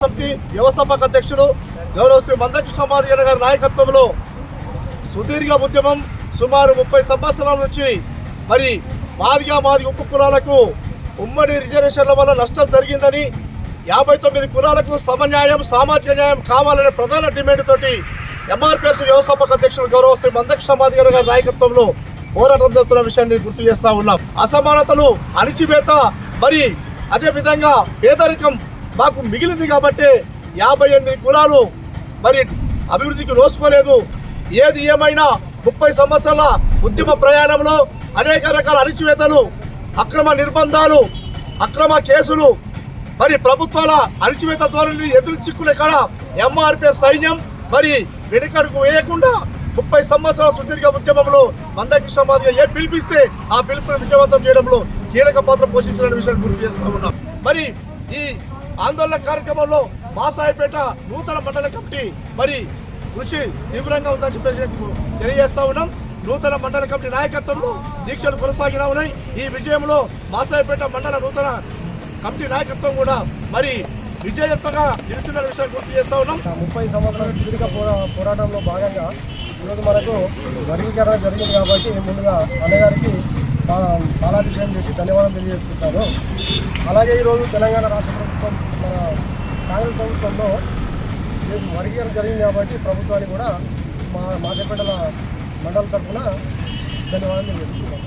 సమితి వ్యవస్థాపక అధ్యక్షుడు గౌరవ శ్రీ మందకృష్ణ మాదిగన్న గారి నాయకత్వంలో సుదీర్ఘ ఉద్యమం సుమారు ముప్పై సంవత్సరాల నుంచి మరి మాదిగా మాది ఉప్పు కులాలకు ఉమ్మడి రిజర్వేషన్ల వల్ల నష్టం జరిగిందని యాభై తొమ్మిది కులాలకు సమన్యాయం సామాజిక న్యాయం కావాలనే ప్రధాన డిమాండ్ తోటి ఎంఆర్పిఎస్ వ్యవస్థాపక అధ్యక్షుడు గౌరవ శ్రీ మందకృష్ణ మాదిగన్న గారి నాయకత్వంలో పోరాటం జరుగుతున్న విషయాన్ని గుర్తు చేస్తా ఉన్నాం. అసమానతలు అణిచివేత మరి అదేవిధంగా పేదరికం మాకు మిగిలింది కాబట్టి యాభై ఎనిమిది కులాలు మరి అభివృద్ధికి నోచుకోలేదు. ఏది ఏమైనా ముప్పై సంవత్సరాల ఉద్యమ ప్రయాణంలో అనేక రకాల అణిచివేతలు అక్రమ నిర్బంధాలు అక్రమ కేసులు మరి ప్రభుత్వాల అణిచివేత ధోరణిని ఎదురు చిక్కులే కాడ ఎంఆర్పిఎస్ సైన్యం మరి వెనుకడుకు వేయకుండా ముప్పై సంవత్సరాల సుదీర్ఘ ఉద్యమంలో మందకృష్ణ మాదిగా ఏ పిలిపిస్తే ఆ పిలుపుని విజయవంతం చేయడంలో కీలక పాత్ర పోషించిన విషయాన్ని గుర్తు చేస్తూ ఉన్నాం. మరి ఈ ఆందోళన కార్యక్రమంలో మాసాయిపేట నూతన మండల కమిటీ మరి కృషి తీవ్రంగా ఉందని చెప్పేసి తెలియజేస్తా ఉన్నాం. నూతన మండల కమిటీ నాయకత్వంలో దీక్షలు కొనసాగినా ఉన్నాయి. ఈ విజయంలో మాసాయిపేట మండల నూతన కమిటీ నాయకత్వం కూడా మరి విజయవంతంగా నిలుస్తున్న విషయాన్ని గుర్తు చేస్తా ఉన్నాం. ముప్పై సంవత్సరాల సుదీర్ఘ పోరాటంలో భాగంగా ఈరోజు మనకు వర్గీకరణ జరిగింది కాబట్టి ముందుగా అన్నగారికి పాలాభిషేకం చేసి ధన్యవాదాలు తెలియజేసుకుంటాను అలాగే ఈరోజు తెలంగాణ రాష్ట్ర ప్రభుత్వం మన కాంగ్రెస్ ప్రభుత్వంలో ఈ వర్గీకరణ జరిగింది కాబట్టి ప్రభుత్వానికి కూడా మా మాసేపేటల మండలం తరఫున ధన్యవాదాలు తెలియజేస్తున్నాను